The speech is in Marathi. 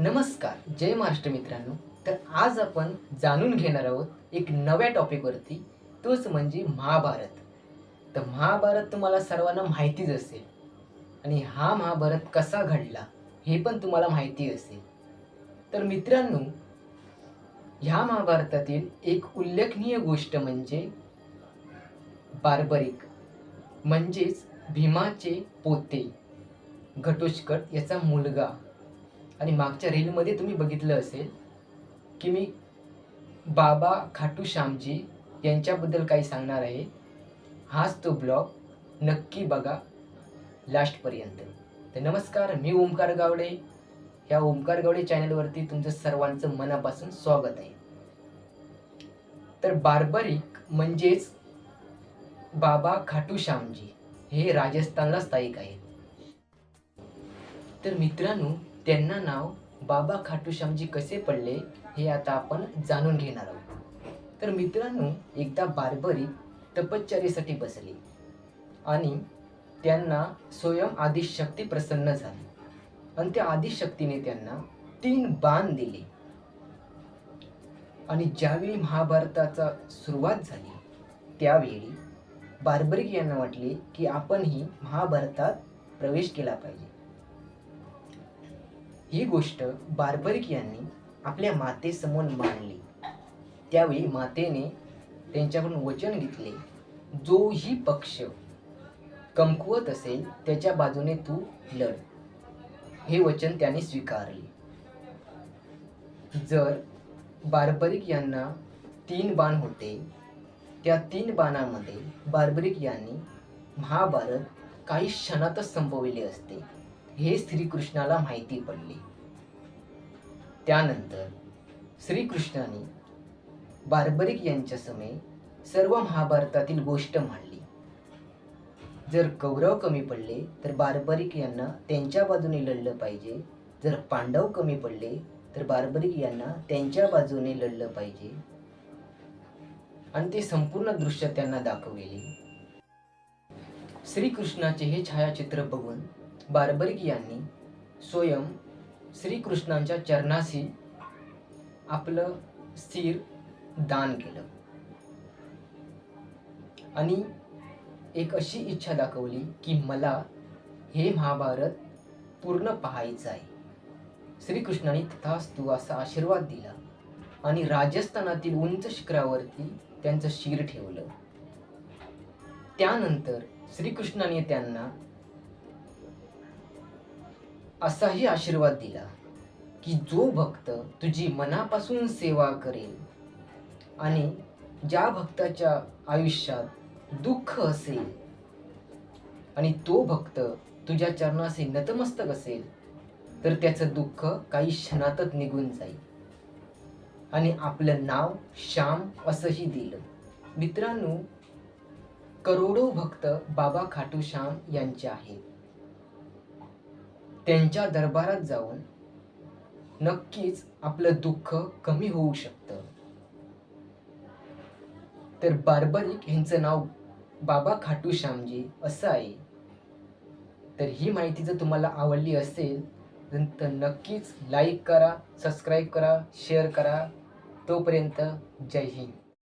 नमस्कार जय महाराष्ट्र मित्रांनो. तर आज आपण जाणून घेणार आहोत एक नव्या टॉपिकवरती तोच म्हणजे महाभारत. तर महाभारत तुम्हाला सर्वांना माहितीच असेल. आणि हा महाभारत कसा घडला हे पण तुम्हाला माहिती असेल. तर मित्रांनो ह्या महाभारतातील एक उल्लेखनीय गोष्ट म्हणजे बार्बरिक म्हणजेच भीमाचे पोते घटोष्कट याचा मुलगा. आणि मागच्या रीलमध्ये तुम्ही बघितलं असेल की मी बाबा खाटू श्यामजी यांच्याबद्दल काही सांगणार आहे. हाच तो ब्लॉग नक्की बघा लास्टपर्यंत. तर नमस्कार मी ओमकार गावडे. या ओमकार गावडे चॅनलवरती तुमचं सर्वांचं मनापासून स्वागत आहे. तर बार्बरिक म्हणजेच बाबा खाटू श्यामजी हे राजस्थानला स्थायिक आहेत. तर मित्रांनो त्यांना नाव बाबा खाटूश्यामजी कसे पडले हे आता आपण जाणून घेणार आहोत. तर मित्रांनो एकदा बारबरी तपश्चर्येसाठी बसले आणि त्यांना स्वयं आदिशक्ती प्रसन्न झाली. आणि त्या आदिशक्तीने त्यांना तीन बाण दिले. आणि ज्यावेळी महाभारताचा सुरुवात झाली त्यावेळी बार्बरिक यांना वाटले की आपणही महाभारतात प्रवेश केला पाहिजे. ही गोष्ट बार्बरिक यांनी आपल्या मातेसमोर मांडली. त्यावेळी मातेने त्यांच्याकडून वचन घेतले जोही पक्ष कमकुवत असेल त्याच्या बाजूने तू लढ. हे वचन त्याने स्वीकारले. जर बार्बरिक यांना तीन बाण होते त्या तीन बाणामध्ये बार्बरिक यांनी महाभारत काही क्षणातच संपविले असते. हे श्रीकृष्णाला माहिती पडले. त्यानंतर श्रीकृष्णाने बार्बरिक यांच्यासमोर सर्व महाभारतातील गोष्ट मांडली. जर कौरव कमी पडले तर बार्बरिक यांना त्यांच्या बाजूने लढलं पाहिजे. जर पांडव कमी पडले तर बार्बरिक यांना त्यांच्या बाजूने लढलं पाहिजे. आणि ते संपूर्ण दृश्य त्यांना दाखवले श्रीकृष्णाचे हे छायाचित्र बघून बार्बरिक यांनी स्वयं श्रीकृष्णांच्या चरणाशी आपलं स्थिर दान केलं. आणि एक अशी इच्छा दाखवली की मला हे महाभारत पूर्ण पाहायचं आहे. श्रीकृष्णाने तथास्तु असा आशीर्वाद दिला आणि राजस्थानातील उंच शिखरावरती त्यांचं शिर ठेवलं. त्यानंतर श्रीकृष्णाने त्यांना असाही आशीर्वाद दिला की जो भक्त तुझी मनापासून सेवा करेल आणि ज्या भक्ताच्या आयुष्यात दुःख असेल आणि तो भक्त तुझ्या चरणाशी नतमस्तक असेल तर त्याचं दुःख काही क्षणातच निघून जाईल. आणि आपलं नाव श्याम असंही दिलं. मित्रांनो करोडो भक्त बाबा खाटू श्याम यांचे आहेत. त्यांच्या दरबारात जाऊन नक्कीच आपलं दुःख कमी होऊ शकतं. तर बार्बरिक यांचं नाव बाबा खाटू श्यामजी असं आहे. तर ही माहिती जर तुम्हाला आवडली असेल तर नक्कीच लाईक करा सबस्क्राईब करा शेअर करा. तोपर्यंत जय हिंद.